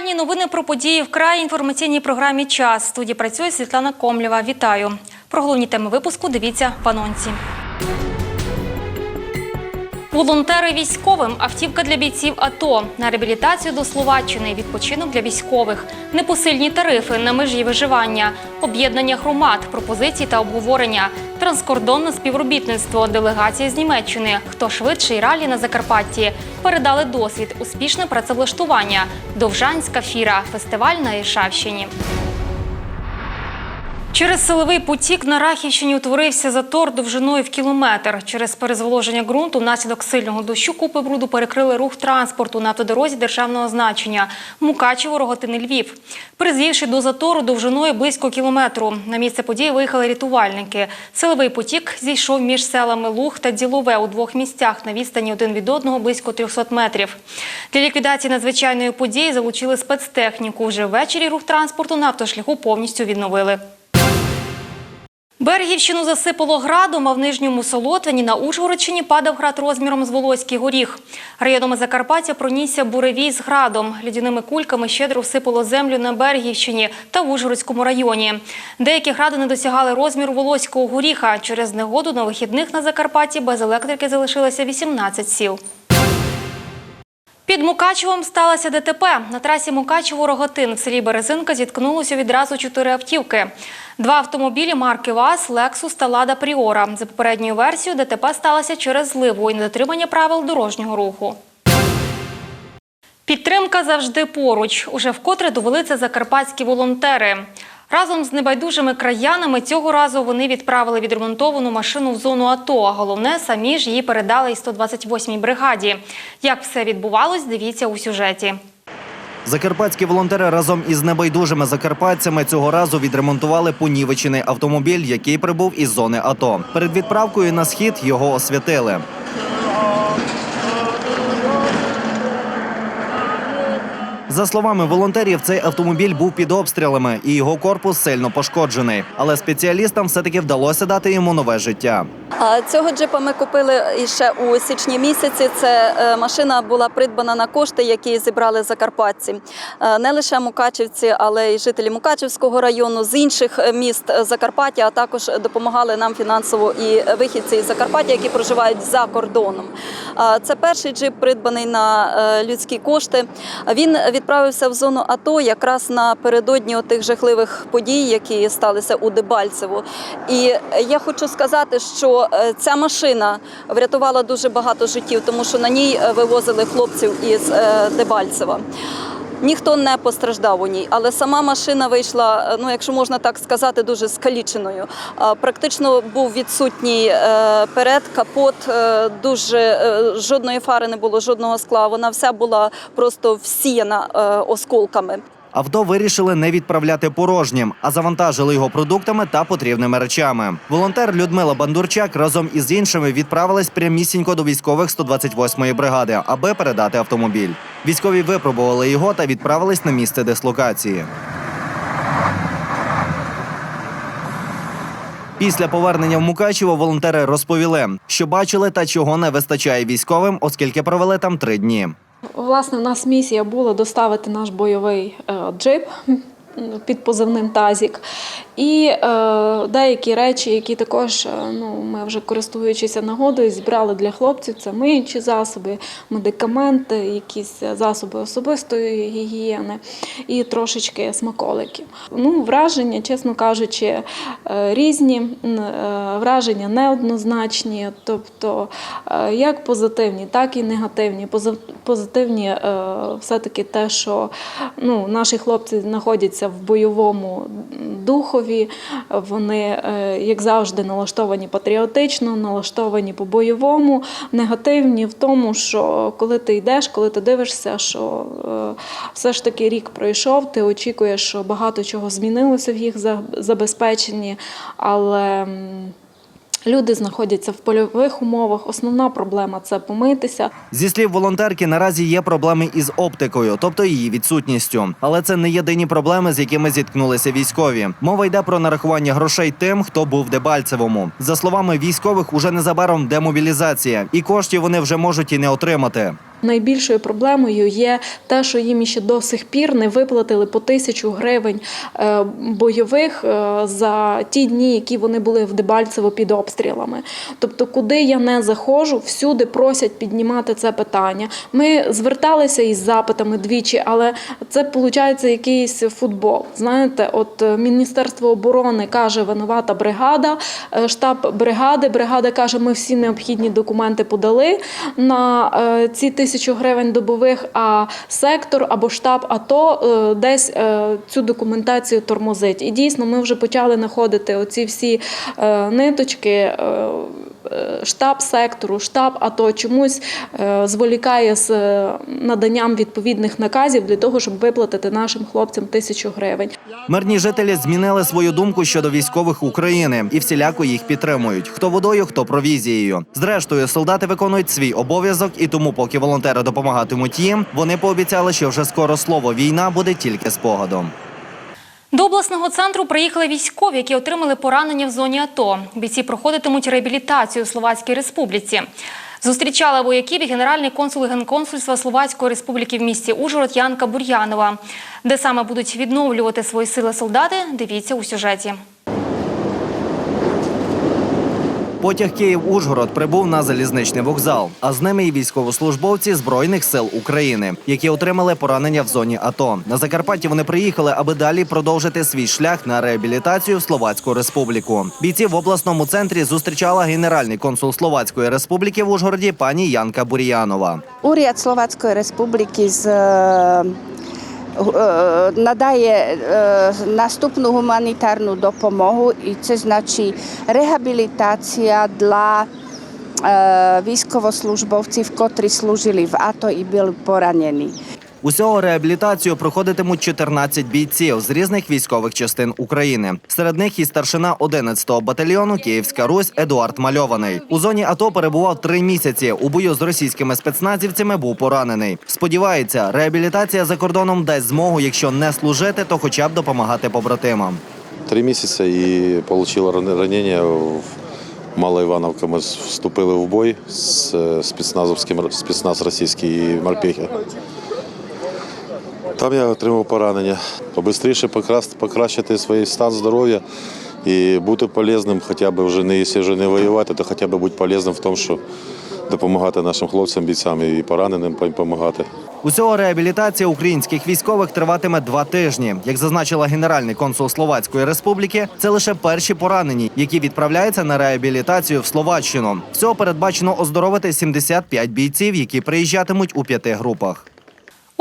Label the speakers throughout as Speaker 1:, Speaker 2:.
Speaker 1: Актуальні новини про події в край інформаційній програмі Час. В студії працює Світлана Комлєва. Вітаю. Про головні теми випуску дивіться в анонсі. Волонтери військовим, автівка для бійців АТО, на реабілітацію до Словаччини, відпочинок для військових, непосильні тарифи на межі виживання, об'єднання громад, пропозиції та обговорення, транскордонне співробітництво, делегація з Німеччини, хто швидший ралі на Закарпатті, передали досвід, успішне працевлаштування, Довжанська фіра, фестиваль на Іршавщині. Через силовий потік на Рахівщині утворився затор довжиною в кілометр. Через перезволоження ґрунту внаслідок сильного дощу купи бруду перекрили рух транспорту на автодорозі державного значення Мукачево, Роготини, Львів. Призвівши до затору довжиною близько кілометру. На місце події виїхали рятувальники. Силовий потік зійшов між селами Луг та Ділове у двох місцях на відстані один від одного близько 300 метрів. Для ліквідації надзвичайної події залучили спецтехніку. Вже ввечері рух транспорту на автошляху повністю відновили. Берегівщину засипало градом, а в Нижньому Солотвині на Ужгородщині падав град розміром з Волоський горіх. Районами Закарпаття пронісся буревій з градом. Лідяними кульками щедро всипало землю на Берегівщині та в Ужгородському районі. Деякі гради не досягали розміру Волоського горіха. Через негоду на вихідних на Закарпатті без електрики залишилося 18 сіл. Під Мукачевом сталося ДТП. На трасі Мукачево-Роготин в селі Березинка зіткнулося відразу чотири автівки. Два автомобілі марки ВАЗ, Лексус та Лада Пріора. За попередньою версією, ДТП сталося через зливу і недотримання правил дорожнього руху. Підтримка завжди поруч. Уже вкотре довели це закарпатські волонтери. Разом з небайдужими краянами цього разу вони відправили відремонтовану машину в зону АТО. А головне, самі ж її передали із 128-й бригаді. Як все відбувалось, дивіться у сюжеті.
Speaker 2: Закарпатські волонтери разом із небайдужими закарпатцями цього разу відремонтували понівечений автомобіль, який прибув із зони АТО. Перед відправкою на схід його освятили. За словами волонтерів, цей автомобіль був під обстрілами і його корпус сильно пошкоджений. Але спеціалістам все-таки вдалося дати йому нове життя.
Speaker 3: Цього джипа ми купили ще у січні місяці. Це е, машина була придбана на кошти, які зібрали закарпатці. Е, Не лише мукачівці, але й жителі Мукачівського району з інших е, міст Закарпаття, а також допомагали нам фінансово і вихідці із Закарпаття, які проживають за кордоном. Це перший джип, придбаний на людські кошти. Він відправився в зону АТО якраз напередодні тих жахливих подій, які сталися у Дебальцево. І я хочу сказати, що е, ця машина врятувала дуже багато життів, тому що на ній е, вивозили хлопців із е, Дебальцева. Ніхто не постраждав у ній, але сама машина вийшла, е, ну якщо можна так сказати, дуже скаліченою. Практично був відсутній е, перед капот, е, дуже е, жодної фари не було, жодного скла. Вона вся була просто всіяна е, осколками.
Speaker 2: Авто вирішили не відправляти порожнім, а завантажили його продуктами та потрібними речами. Волонтер Людмила Бандурчак разом із іншими відправилась прямісінько до військових 128-ї бригади, аби передати автомобіль. Військові випробували його та відправились на місце дислокації. Після повернення в Мукачево волонтери розповіли, що бачили та чого не вистачає військовим, оскільки провели там три дні.
Speaker 4: Власне, в нас місія була доставити наш бойовий е, джип під позивним Тазік. І е, деякі речі, які також е, ну, ми вже користуючись нагодою, зібрали для хлопців. Це миючі засоби, медикаменти, якісь засоби особистої гігієни і трошечки смаколиків. Ну, враження, чесно кажучи, е, різні, е, враження неоднозначні, тобто як позитивні, так і негативні. Позитивні все-таки те, що ну, наші хлопці знаходяться в бойовому духові, вони, е, як завжди, налаштовані патріотично, налаштовані по-бойовому, негативні в тому, що коли ти йдеш, коли ти дивишся, що е, все ж таки рік пройшов, ти очікуєш, що багато чого змінилося в їх забезпеченні, але. Люди знаходяться в польових умовах. Основна проблема це помитися.
Speaker 2: Зі слів волонтерки, наразі є проблеми із оптикою, тобто її відсутністю. Але це не єдині проблеми, з якими зіткнулися військові. Мова йде про нарахування грошей тим, хто був в Дебальцевому. За словами військових, уже незабаром демобілізація, і коштів вони вже можуть і не отримати.
Speaker 4: Найбільшою проблемою є те, що їм ще до сих пір не виплатили по тисячу гривень е, бойових е, за ті дні, які вони були в Дебальцево під обстрілами. Тобто, куди я не заходжу, всюди просять піднімати це питання. Ми зверталися із запитами двічі, але це виходить якийсь футбол. Знаєте, от е, Міністерство оборони каже, винувата бригада, штаб бригади. Бригада каже, ми всі необхідні документи подали на ці тисячу гривень добових, а сектор або штаб АТО е, десь е, цю документацію тормозить. І дійсно, ми вже почали знаходити оці всі е, ниточки. Е, Штаб сектору, штаб АТО чомусь е, зволікає з е, наданням відповідних наказів для того, щоб виплатити нашим хлопцям тисячу гривень.
Speaker 2: Мирні жителі змінили свою думку щодо військових України і всіляко їх підтримують. Хто водою, хто провізією. Зрештою, солдати виконують свій обов'язок, і тому, поки волонтери допомагатимуть їм, вони пообіцяли, що вже скоро слово війна буде тільки спогадом.
Speaker 1: До обласного центру приїхали військові, які отримали поранення в зоні АТО. Бійці проходитимуть реабілітацію у Словацькій Республіці. Зустрічала вояків і генеральний консул Генконсульства Словацької Республіки в місті Ужгород Янка Бур'янова. Де саме будуть відновлювати свої сили солдати, дивіться у сюжеті.
Speaker 2: Потяг Київ-Ужгород прибув на залізничний вокзал, а з ними і військовослужбовці збройних сил України, які отримали поранення в зоні АТО. На Закарпатті вони приїхали, аби далі продовжити свій шлях на реабілітацію в Словацьку Республіку. Бійці в обласному центрі зустрічала генеральний консул Словацької Республіки в Ужгороді пані Янка Бур'янова.
Speaker 5: Уряд Словацької Республіки з е, надає е, наступну гуманітарну допомогу, і це значить реабілітація для е, військовослужбовців, котрі служили в АТО і були поранені.
Speaker 2: Усього реабілітацію проходитимуть 14 бійців з різних військових частин України. Серед них і старшина 11-го батальйону Київська Русь Едуард Мальований. У зоні АТО перебував три місяці. У бою з російськими спецназівцями був поранений. Сподівається, реабілітація за кордоном дасть змогу, якщо не служити, то хоча б допомагати побратимам.
Speaker 6: Три місяці і отримала ранення в Мала. Ми вступили в бой з е, спецназовським спецназ російський морпехи. Там я отримав поранення. Побистріше покращити свій стан здоров'я і бути полезним, хоча б вже не якщо вже не воювати, то хоча б бути полезним в тому, що допомагати нашим хлопцям, бійцям і пораненим допомагати.
Speaker 2: Усього реабілітація українських військових триватиме два тижні. Як зазначила генеральний консул Словацької Республіки, це лише перші поранені, які відправляються на реабілітацію в Словаччину. Всього передбачено оздоровити 75 бійців, які приїжджатимуть у п'яти групах.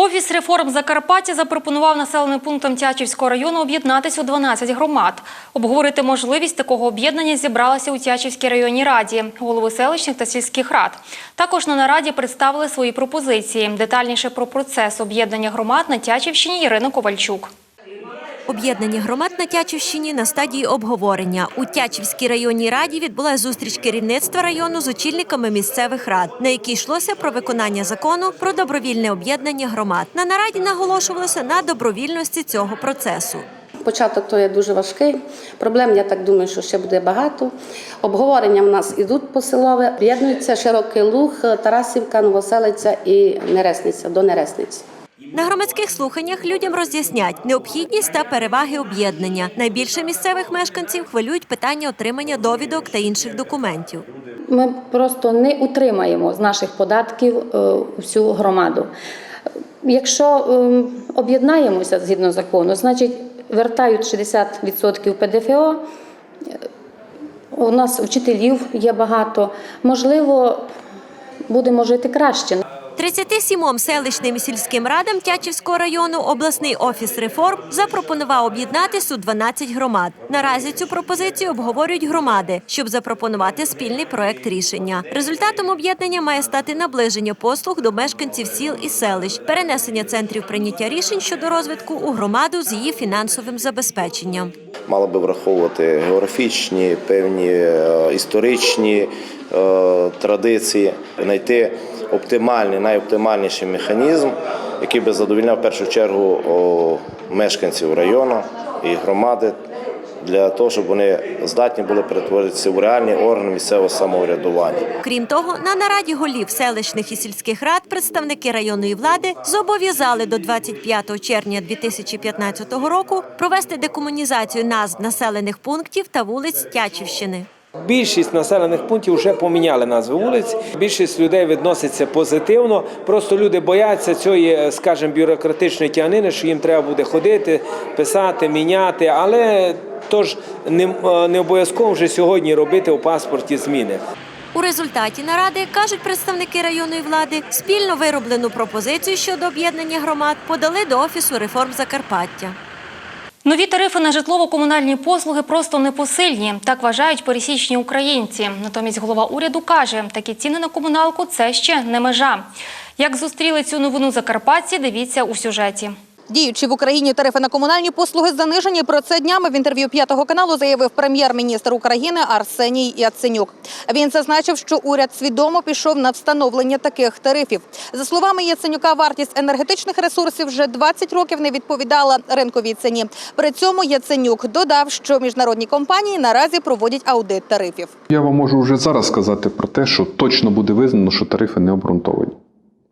Speaker 1: Офіс реформ Закарпаття запропонував населеним пунктам Тячівського району об'єднатися у 12 громад. Обговорити можливість такого об'єднання зібралися у Тячівській районній раді, голови селищних та сільських рад. Також на нараді представили свої пропозиції. Детальніше про процес об'єднання громад на Тячівщині Ірина Ковальчук.
Speaker 7: Об'єднання громад на Тячівщині на стадії обговорення. У Тячівській районній раді відбулася зустріч керівництва району з очільниками місцевих рад, на якій йшлося про виконання закону про добровільне об'єднання громад. На нараді наголошувалося на добровільності цього процесу.
Speaker 8: Початок то є дуже важкий. Проблем, я так думаю, що ще буде багато. Обговорення в нас ідуть посилове. Об'єднуються Широкий Луг, Тарасівка, Новоселиця і Нересниця до Нересниці.
Speaker 7: На громадських слуханнях людям роз'яснять необхідність та переваги об'єднання. Найбільше місцевих мешканців хвилюють питання отримання довідок та інших документів.
Speaker 9: Ми просто не утримаємо з наших податків е, всю громаду. Якщо е, об'єднаємося згідно закону, значить вертають 60% ПДФО. Е, У нас вчителів є багато. Можливо, будемо жити краще.
Speaker 7: 37 селищним і сільським радам Тячівського району обласний офіс реформ запропонував об'єднатись у 12 громад. Наразі цю пропозицію обговорюють громади, щоб запропонувати спільний проект рішення. Результатом об'єднання має стати наближення послуг до мешканців сіл і селищ, перенесення центрів прийняття рішень щодо розвитку у громаду з її фінансовим забезпеченням.
Speaker 10: мали би враховувати географічні, певні е, історичні е, традиції, знайти оптимальний, найоптимальніший механізм, який би задовольняв в першу чергу мешканців району і громади для того, щоб вони здатні були перетворитися в реальні органи місцевого самоврядування.
Speaker 7: Крім того, на нараді голів селищних і сільських рад представники районної влади зобов'язали до 25 червня 2015 року провести декомунізацію назв населених пунктів та вулиць Тячівщини.
Speaker 11: Більшість населених пунктів вже поміняли назви вулиць. Більшість людей відноситься позитивно. Просто люди бояться цієї, скажімо, бюрократичної тягнини, що їм треба буде ходити, писати, міняти. Але тож не, не обов'язково вже сьогодні робити у паспорті зміни.
Speaker 7: У результаті наради кажуть представники районної влади, спільно вироблену пропозицію щодо об'єднання громад подали до офісу реформ Закарпаття.
Speaker 1: Нові тарифи на житлово-комунальні послуги просто непосильні. Так вважають пересічні українці. Натомість голова уряду каже, такі ціни на комуналку це ще не межа. Як зустріли цю новину закарпатці, дивіться у сюжеті.
Speaker 12: Діючі в Україні тарифи на комунальні послуги занижені. Про це днями в інтерв'ю п'ятого каналу заявив прем'єр-міністр України Арсеній Яценюк. Він зазначив, що уряд свідомо пішов на встановлення таких тарифів. За словами Яценюка, вартість енергетичних ресурсів вже 20 років не відповідала ринковій ціні. При цьому Яценюк додав, що міжнародні компанії наразі проводять аудит тарифів.
Speaker 13: Я вам можу вже зараз сказати про те, що точно буде визнано, що тарифи не обґрунтовані.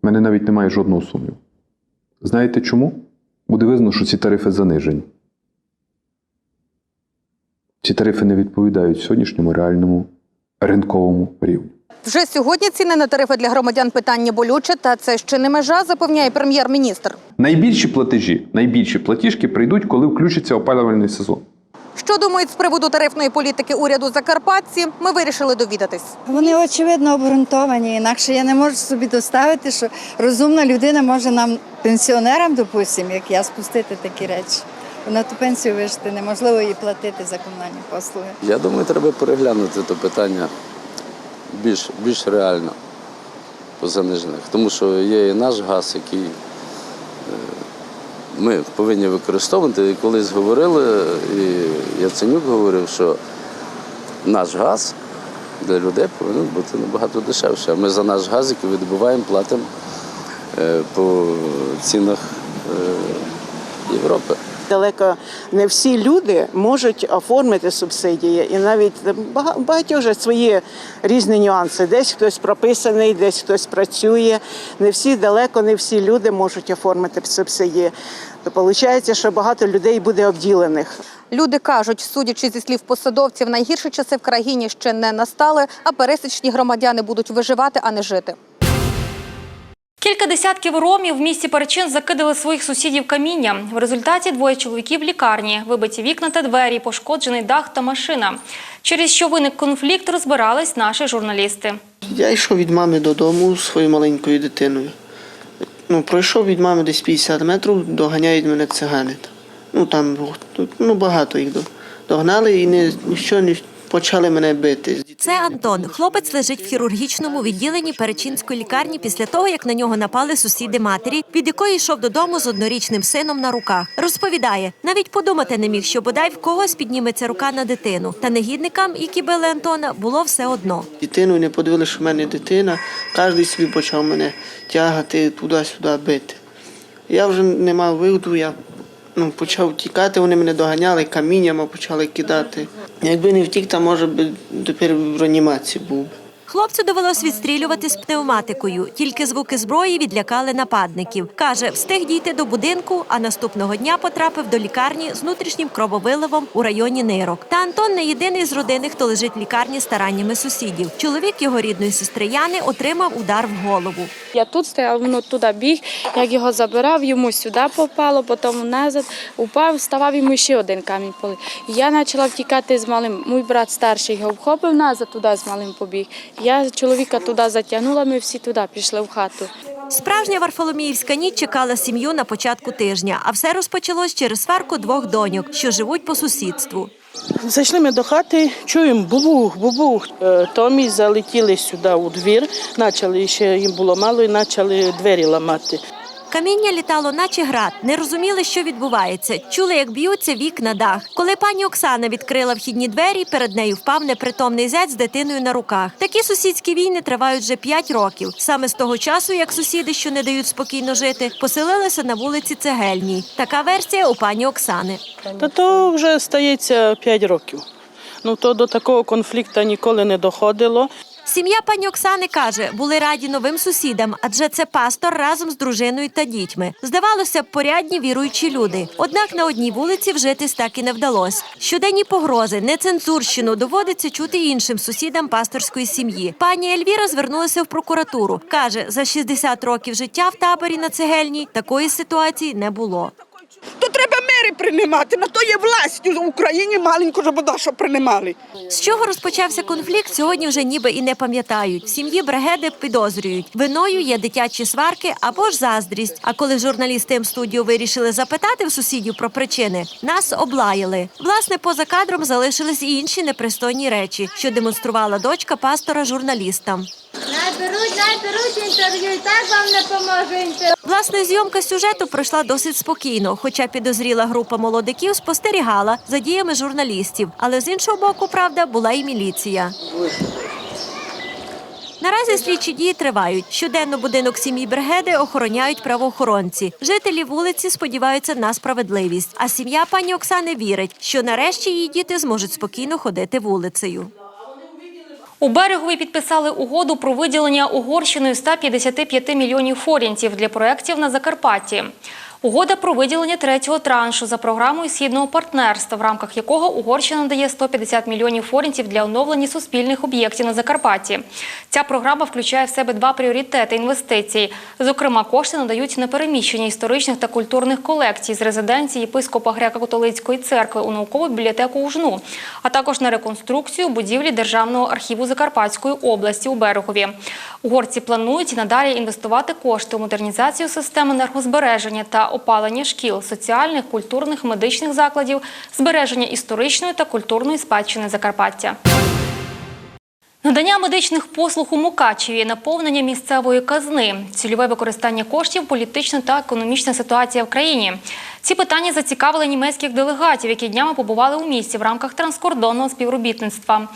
Speaker 13: У мене навіть немає жодного сумніву. Знаєте чому? Буде визнано, що ці тарифи занижені. Ці тарифи не відповідають сьогоднішньому реальному ринковому рівню.
Speaker 12: Вже сьогодні ціни на тарифи для громадян питання болюче, та це ще не межа, запевняє прем'єр-міністр.
Speaker 13: Найбільші платежі, найбільші платіжки прийдуть, коли включиться опалювальний сезон.
Speaker 12: Що думають з приводу тарифної політики уряду Закарпатці, ми вирішили довідатись.
Speaker 14: Вони очевидно обґрунтовані. Інакше я не можу собі доставити, що розумна людина може нам, пенсіонерам, допустимо, як я, спустити такі речі. На ту пенсію вижити неможливо їй платити за комунальні послуги.
Speaker 15: Я думаю, треба переглянути це питання більш, більш реально по занижених. Тому що є і наш газ, який е, ми повинні використовувати. І колись говорили, і Яценюк говорив, що наш газ для людей повинен бути набагато дешевше. А ми за наш газ, який видобуваємо, платимо е, по цінах е, Європи.
Speaker 16: Далеко не всі люди можуть оформити субсидії, і навіть бага- багатьох вже свої різні нюанси. Десь хтось прописаний, десь хтось працює. Не всі далеко, не всі люди можуть оформити субсидії. То виходить, що багато людей буде обділених.
Speaker 12: Люди кажуть, судячи зі слів посадовців, найгірші часи в країні ще не настали, а пересічні громадяни будуть виживати, а не жити.
Speaker 1: Кілька десятків ромів в місті Перечин закидали своїх сусідів камінням. В результаті двоє чоловіків в лікарні, вибиті вікна та двері, пошкоджений дах та машина. Через що виник конфлікт, розбирались наші журналісти.
Speaker 17: Я йшов від мами додому зі своєю маленькою дитиною. Ну, пройшов від мами десь 50 метрів, доганяють мене цигани. Ну там ну, багато їх догнали і ніщо не почали мене бити.
Speaker 7: Це Антон. Хлопець лежить в хірургічному відділенні Перечинської лікарні після того, як на нього напали сусіди матері, від якої йшов додому з однорічним сином на руках. Розповідає, навіть подумати не міг, що бодай в когось підніметься рука на дитину. Та негідникам, які били Антона, було все одно.
Speaker 17: Дитину не подивилися, що в мене дитина. Кожен собі почав мене тягати туди-сюди бити. Я вже не мав виходу, я ну, почав тікати, вони мене доганяли, каміннями почали кидати. Якби не втік, то може би тепер в реанімації був.
Speaker 7: Хлопцю довелось відстрілювати з пневматикою. Тільки звуки зброї відлякали нападників. Каже, встиг дійти до будинку, а наступного дня потрапив до лікарні з внутрішнім крововиливом у районі нирок. Та Антон не єдиний з родини, хто лежить в лікарні стараннями сусідів. Чоловік його рідної сестри Яни отримав удар в голову.
Speaker 18: Я тут стояла, воно туди біг, як його забирав, йому сюди попало, потім назад упав, вставав йому ще один камінь полив. Я почала втікати з малим. Мій брат старший його вхопив назад, туди з малим побіг. Я чоловіка туди затягнула, ми всі туди пішли в хату.
Speaker 7: Справжня Варфоломіївська ніч чекала сім'ю на початку тижня, а все розпочалось через сварку двох доньок, що живуть по сусідству.
Speaker 16: Зайшли ми до хати, чуємо бубух, бубух. Е, Томі залетіли сюди у двір, почали ще їм було мало і почали двері ламати.
Speaker 7: Каміння літало, наче град, не розуміли, що відбувається. Чули, як б'ються вікна дах. Коли пані Оксана відкрила вхідні двері, перед нею впав непритомний зять з дитиною на руках. Такі сусідські війни тривають вже 5 років. Саме з того часу, як сусіди, що не дають спокійно жити, поселилися на вулиці Цегельній. Така версія у пані Оксани.
Speaker 19: Та то вже стається 5 років. Ну то до такого конфлікту ніколи не доходило.
Speaker 7: Сім'я пані Оксани каже, були раді новим сусідам, адже це пастор разом з дружиною та дітьми. Здавалося б, порядні віруючі люди. Однак на одній вулиці вжитись так і не вдалося. Щоденні погрози, нецензурщину доводиться чути іншим сусідам пасторської сім'ї. Пані Ельвіра звернулася в прокуратуру. каже, за 60 років життя в таборі на цегельній такої ситуації не було.
Speaker 20: То треба мери приймати. На то є власть в Україні маленьку жобода, що приймали.
Speaker 7: З чого розпочався конфлікт, сьогодні вже ніби і не пам'ятають. В сім'ї Брегеди підозрюють. Виною є дитячі сварки або ж заздрість. А коли журналісти М-студіо вирішили запитати в сусідів про причини, нас облаяли. Власне, поза кадром залишились і інші непристойні речі, що демонструвала дочка пастора журналістам.
Speaker 21: Найберуть, найберуть інтерв'ю, і так вам не поможе інтерв'ю.
Speaker 7: Власне, зйомка сюжету пройшла досить спокійно, хоча підозріла група молодиків спостерігала за діями журналістів. Але з іншого боку, правда, була і міліція. Наразі слідчі дії тривають. Щоденно будинок сім'ї Бригеди охороняють правоохоронці. Жителі вулиці сподіваються на справедливість. А сім'я пані Оксани вірить, що нарешті її діти зможуть спокійно ходити вулицею.
Speaker 1: У берегові підписали угоду про виділення Угорщиною 155 мільйонів форінтів для проєктів на Закарпатті. Угода про виділення третього траншу за програмою східного партнерства, в рамках якого Угорщина надає 150 мільйонів форінтів для оновлення суспільних об'єктів на Закарпатті. Ця програма включає в себе два пріоритети інвестицій. Зокрема, кошти надають на переміщення історичних та культурних колекцій з резиденції єпископа Греко-католицької церкви у наукову бібліотеку Ужну, а також на реконструкцію будівлі Державного архіву Закарпатської області у Берегові. Угорці планують надалі інвестувати кошти у модернізацію системи енергозбереження та опалення шкіл, соціальних, культурних, медичних закладів, збереження історичної та культурної спадщини Закарпаття. Надання медичних послуг у Мукачеві, наповнення місцевої казни, цільове використання коштів, політична та економічна ситуація в країні. Ці питання зацікавили німецьких делегатів, які днями побували у місті в рамках транскордонного співробітництва.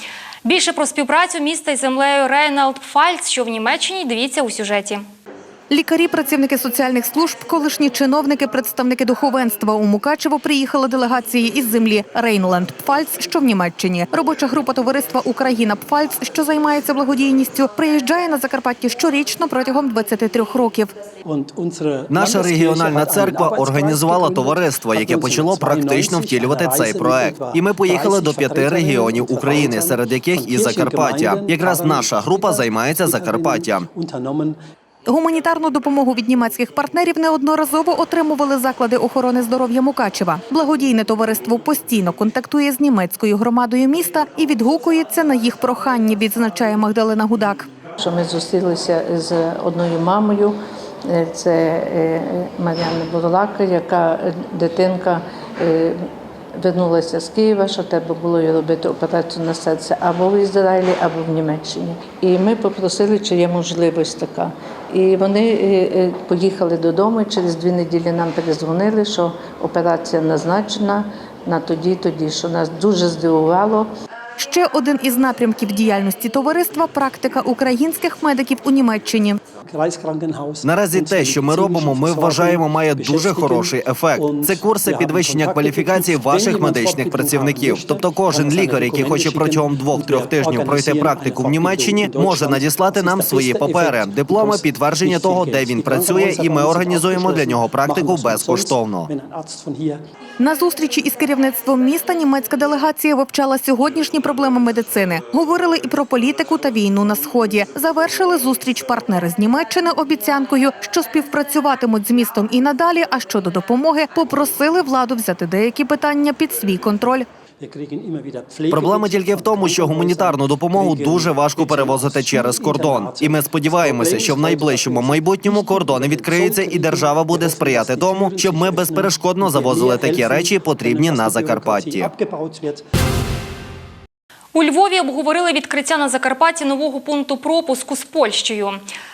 Speaker 1: Більше про співпрацю міста із землею Рейналд Пфальц, що в Німеччині, дивіться у сюжеті.
Speaker 12: Лікарі, працівники соціальних служб, колишні чиновники, представники духовенства у Мукачево приїхали делегації із землі Рейнланд Пфальц, що в Німеччині. Робоча група товариства Україна Пфальц, що займається благодійністю, приїжджає на Закарпаття щорічно протягом 23 років.
Speaker 2: Наша регіональна церква організувала товариство, яке почало практично втілювати цей проект. І ми поїхали до п'яти регіонів України, серед яких і Закарпаття. Якраз наша група займається Закарпаттям.
Speaker 12: Гуманітарну допомогу від німецьких партнерів неодноразово отримували заклади охорони здоров'я Мукачева. Благодійне товариство постійно контактує з німецькою громадою міста і відгукується на їх прохання, відзначає Магдалина Гудак.
Speaker 22: Що ми зустрілися з одною мамою, е, це е, Мар'яна Бурлака, яка е, дитинка вернулася з Києва, що треба було їй робити операцію на серце або в Ізраїлі, або в Німеччині. І ми попросили, чи є можливість така. І вони е, е, поїхали додому. Через дві неділі нам перезвонили, що операція назначена на тоді, тоді, що нас дуже здивувало.
Speaker 12: Ще один із напрямків діяльності товариства практика українських медиків у Німеччині.
Speaker 2: Наразі те, що ми робимо, ми вважаємо, має дуже хороший ефект. Це курси підвищення кваліфікації ваших медичних працівників. Тобто, кожен лікар, який хоче протягом двох-трьох тижнів пройти практику в Німеччині, може надіслати нам свої папери, дипломи, підтвердження того, де він працює, і ми організуємо для нього практику безкоштовно.
Speaker 12: На зустрічі із керівництвом міста німецька делегація вивчала сьогоднішні проблеми медицини. Говорили і про політику та війну на сході. Завершили зустріч партнери з Німеччини обіцянкою, що співпрацюватимуть з містом і надалі. А щодо допомоги, попросили владу взяти деякі питання під свій контроль.
Speaker 2: Проблема тільки в тому, що гуманітарну допомогу дуже важко перевозити через кордон. І ми сподіваємося, що в найближчому майбутньому кордони відкриються, і держава буде сприяти тому, щоб ми безперешкодно завозили такі речі, потрібні на Закарпатті.
Speaker 1: У Львові обговорили відкриття на Закарпатті нового пункту пропуску з Польщею.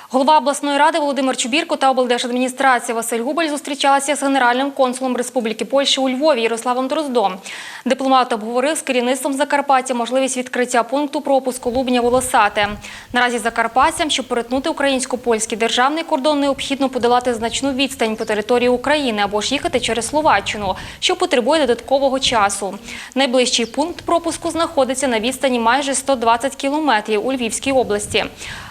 Speaker 1: Голова обласної ради Володимир Чубірко та облдержадміністрація Василь Губаль зустрічалися з генеральним консулом Республіки Польща у Львові Ярославом Дроздом. Дипломат обговорив з керівництвом Закарпаття можливість відкриття пункту пропуску Лубня Волосате. Наразі закарпатцям, щоб перетнути українсько-польський державний кордон, необхідно подолати значну відстань по території України або ж їхати через Словаччину, що потребує додаткового часу. Найближчий пункт пропуску знаходиться на відстані майже 120 кілометрів у Львівській області.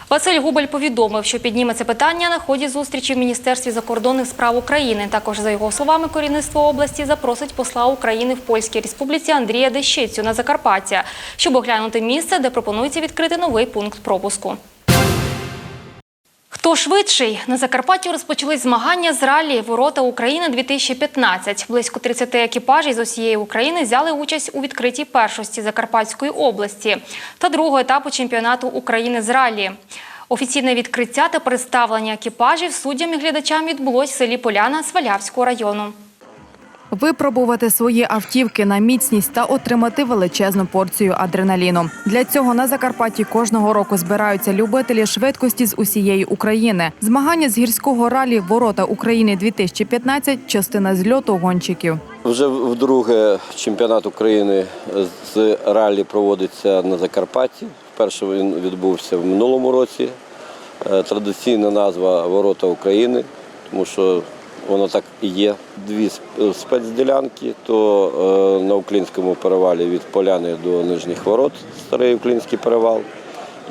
Speaker 1: Василь Губель повідомив, що підніме це питання на ході зустрічі в Міністерстві закордонних справ України. Також, за його словами, керівництво області запросить посла України в Польській Республіці Андрія Дещицю на Закарпаття, щоб оглянути місце, де пропонується відкрити новий пункт пропуску. Хто швидший? На Закарпатті розпочались змагання з ралі Ворота України 2015. Близько 30 екіпажів з усієї України взяли участь у відкритій першості Закарпатської області та другого етапу чемпіонату України з ралі. Офіційне відкриття та представлення екіпажів суддям і глядачам відбулось в селі Поляна Свалявського району.
Speaker 23: Випробувати свої автівки на міцність та отримати величезну порцію адреналіну. Для цього на Закарпатті кожного року збираються любителі швидкості з усієї України. Змагання з гірського ралі Ворота України 2015 – частина зльоту гонщиків.
Speaker 24: Вже вдруге чемпіонат України з ралі проводиться на Закарпатті. Вперше він відбувся в минулому році. Е, Традиційна назва Ворота України, тому що воно так і є. Дві спецділянки, то е, на Українському перевалі від Поляни до Нижніх Ворот, старий Український перевал.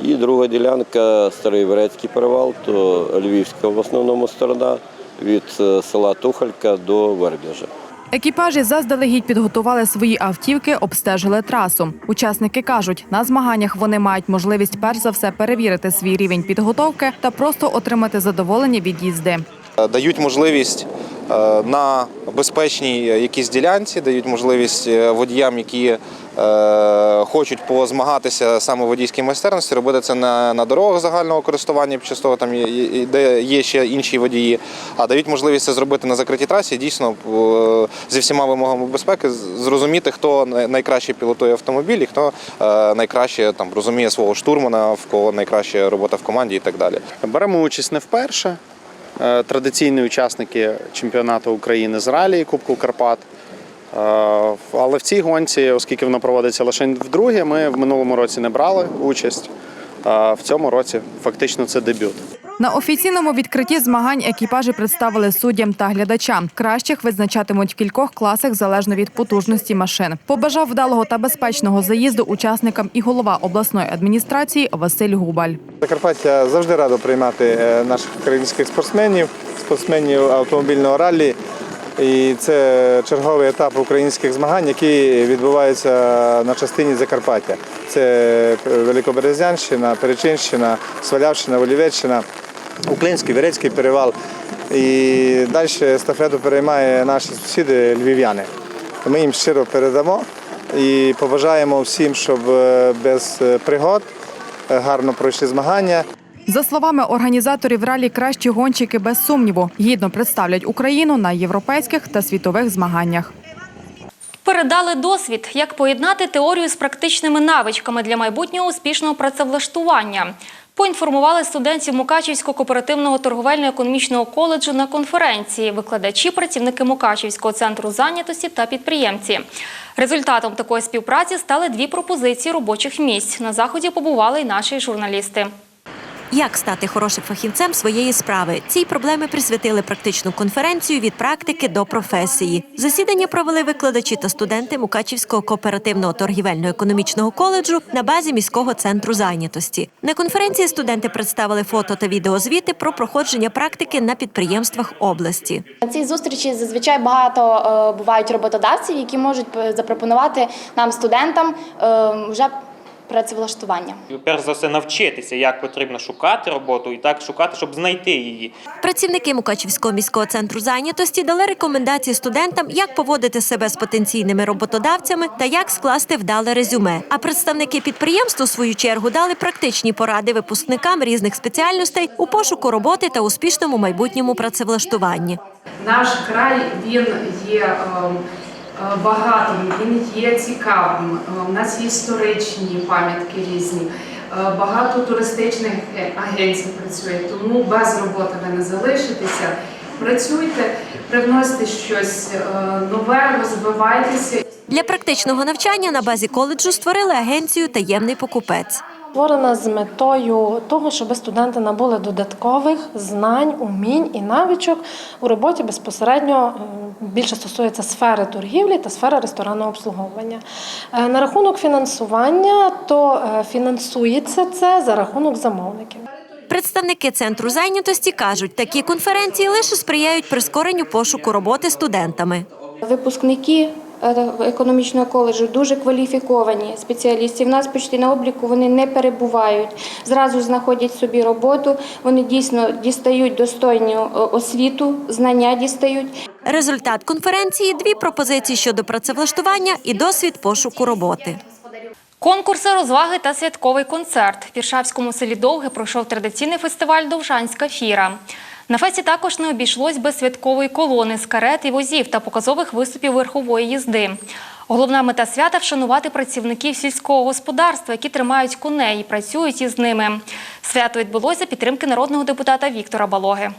Speaker 24: І друга ділянка Старий Верецький перевал, то Львівська в основному сторона від е, села Тухалька до Вербіжа.
Speaker 23: Екіпажі заздалегідь підготували свої автівки, обстежили трасу. Учасники кажуть, на змаганнях вони мають можливість перш за все перевірити свій рівень підготовки та просто отримати задоволення від їзди.
Speaker 25: Дають можливість е, на безпечній якійсь ділянці, дають можливість е, водіям, які е, хочуть позмагатися саме водійській майстерності, робити це на, на дорогах загального користування, під час того там де є ще інші водії, а дають можливість це зробити на закритій трасі. Дійсно е, зі всіма вимогами безпеки зрозуміти, хто най- найкраще пілотує автомобіль і хто е, найкраще там розуміє свого штурмана, в кого найкраща робота в команді і так далі.
Speaker 26: Беремо участь не вперше. Е, Традиційні учасники чемпіонату України з ралі Кубку Карпат. Е, Але в цій гонці, оскільки вона проводиться лише вдруге, ми в минулому році не брали участь. В цьому році фактично це дебют.
Speaker 23: На офіційному відкритті змагань екіпажі представили суддям та глядачам. Кращих визначатимуть в кількох класах залежно від потужності машин. Побажав вдалого та безпечного заїзду учасникам і голова обласної адміністрації Василь Губаль.
Speaker 27: Закарпаття завжди радо приймати е, наших українських спортсменів, спортсменів автомобільного раллі. І це черговий етап українських змагань, які відбуваються на частині Закарпаття. Це Великоберезянщина, Перечинщина, Свалявщина, Волівеччина, Український Вірецький перевал. І далі естафету переймає наші сусіди львів'яни. Ми їм щиро передамо і побажаємо всім, щоб е, без е, пригод е, гарно пройшли змагання.
Speaker 23: За словами організаторів ралі, кращі гонщики без сумніву гідно представлять Україну на європейських та світових змаганнях.
Speaker 1: Передали досвід, як поєднати теорію з практичними навичками для майбутнього успішного працевлаштування. Поінформували студентів Мукачівського кооперативного торговельно-економічного коледжу на конференції, викладачі, працівники Мукачівського центру зайнятості та підприємці. Результатом такої співпраці стали дві пропозиції робочих місць. На заході побували й наші журналісти.
Speaker 7: Як стати хорошим фахівцем своєї справи? Цій проблемі присвятили практичну конференцію від практики до професії. Засідання провели викладачі та студенти Мукачівського кооперативного торгівельно-економічного коледжу на базі міського центру зайнятості. На конференції студенти представили фото та відеозвіти про проходження практики на підприємствах області.
Speaker 28: На цій зустрічі зазвичай багато е, бувають роботодавців, які можуть е, запропонувати нам, студентам, е, вже працевлаштування.
Speaker 29: Перш за все навчитися, як потрібно шукати роботу, і так шукати, щоб знайти її.
Speaker 7: Працівники Мукачівського міського центру зайнятості дали рекомендації студентам, як поводити себе з потенційними роботодавцями та як скласти вдале резюме. А представники підприємств у свою чергу дали практичні поради випускникам різних спеціальностей у пошуку роботи та успішному майбутньому працевлаштуванні.
Speaker 30: Наш край він є ем, е, багатим, він є цікавим. Е, У нас є історичні пам'ятки різні. Е, багато туристичних е, агенцій працює, тому без роботи ви не залишитеся. Працюйте, привносите щось е, нове, розвивайтеся.
Speaker 7: Для практичного навчання на базі коледжу створили агенцію Таємний покупець.
Speaker 31: Створена з метою того, щоб студенти набули додаткових знань, умінь і навичок у роботі безпосередньо більше стосується сфери торгівлі та сфери ресторанного обслуговування. Е, На рахунок фінансування, то е, фінансується це за рахунок замовників.
Speaker 7: Представники центру зайнятості кажуть, такі конференції лише сприяють прискоренню пошуку роботи студентами.
Speaker 28: Випускники економічного коледжу дуже кваліфіковані спеціалісти. В нас почти на обліку вони не перебувають, зразу знаходять собі роботу. Вони дійсно дістають достойну е, освіту, знання дістають.
Speaker 7: Результат конференції дві пропозиції щодо працевлаштування і досвід пошуку роботи.
Speaker 1: Конкурси, розваги та святковий концерт. В Віршавському селі Довге пройшов традиційний фестиваль Довжанська фіра. На фесті також не обійшлось без святкової колони з карет і возів та показових виступів верхової їзди. Головна мета свята вшанувати працівників сільського господарства, які тримають коней і працюють із ними. Свято відбулося підтримки народного депутата Віктора Балоги.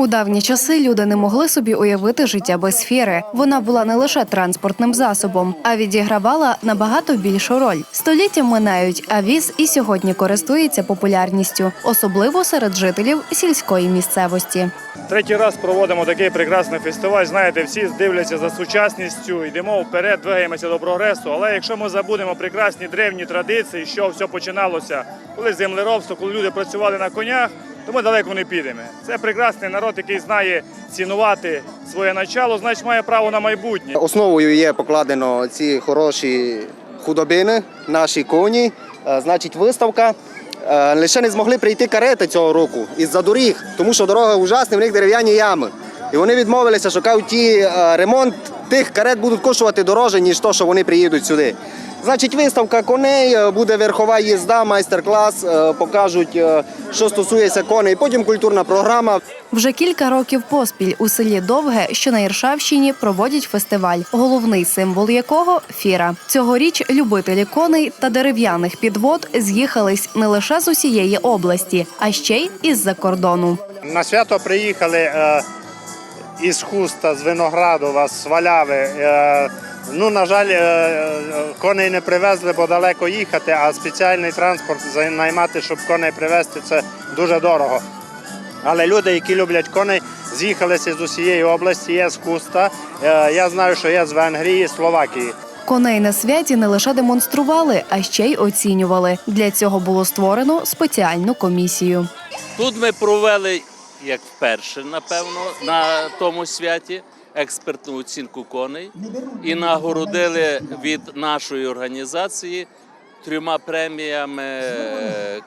Speaker 32: У давні часи люди не могли собі уявити життя без фіри. Вона була не лише транспортним засобом, а відігравала набагато більшу роль. Століття минають, а віз і сьогодні користується популярністю, особливо серед жителів сільської місцевості.
Speaker 33: Третій раз проводимо такий прекрасний фестиваль. Знаєте, всі дивляться за сучасністю, йдемо вперед, двигаємося до прогресу. Але якщо ми забудемо прекрасні древні традиції, що все починалося, коли землеробство, коли люди працювали на конях, то ми далеко не підемо. Це прекрасний народ, який знає цінувати своє начало, значить має право на майбутнє.
Speaker 34: Основою є покладено ці хороші худобини, наші коні. Е, Значить, виставка. Е, Лише не змогли прийти карети цього року із-за доріг, тому що дорога ужасна, в них дерев'яні ями. І вони відмовилися, що ті е, ремонт тих карет будуть коштувати дороже, ніж то, що вони приїдуть сюди. Значить, виставка коней, е, буде верхова їзда, майстер-клас, е, покажуть, е, що стосується коней. Потім культурна програма.
Speaker 32: Вже кілька років поспіль у селі Довге, що на Іршавщині, проводять фестиваль, головний символ якого фіра. Цьогоріч любителі коней та дерев'яних підвод з'їхались не лише з усієї області, а ще й із-за кордону.
Speaker 33: На свято приїхали із Хуста, з Виноградова, з Сваляви. Ну, на жаль, е, е, коней не привезли, бо далеко їхати, а спеціальний транспорт наймати, щоб коней привезти, це дуже дорого. Але люди, які люблять коней, з'їхалися з усієї області, є з Хуста. Е, я знаю, що є з Венгрії, Словакії.
Speaker 32: Коней на святі не лише демонстрували, а ще й оцінювали. Для цього було створено спеціальну комісію.
Speaker 15: Тут ми провели, як вперше, напевно, на тому святі експертну оцінку коней і нагородили від нашої організації трьома преміями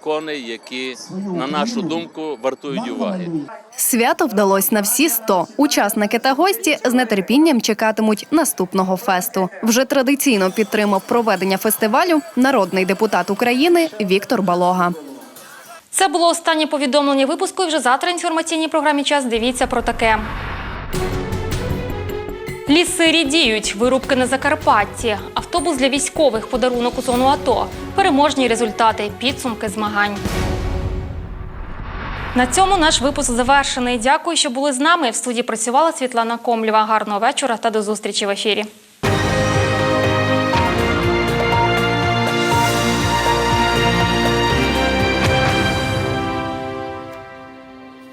Speaker 15: коней, які, на нашу думку, вартують уваги.
Speaker 32: Свято вдалось на всі 100. Учасники та гості з нетерпінням чекатимуть наступного фесту. Вже традиційно підтримав проведення фестивалю народний депутат України Віктор Балога.
Speaker 1: Це було останнє повідомлення випуску. І вже завтра інформаційній програмі час дивіться про таке. Ліси рідіють, вирубки на Закарпатті, автобус для військових, подарунок у зону АТО, переможні результати, підсумки змагань. На цьому наш випуск завершений. Дякую, що були з нами. В студії працювала Світлана Комлєва. Гарного вечора та до зустрічі в ефірі.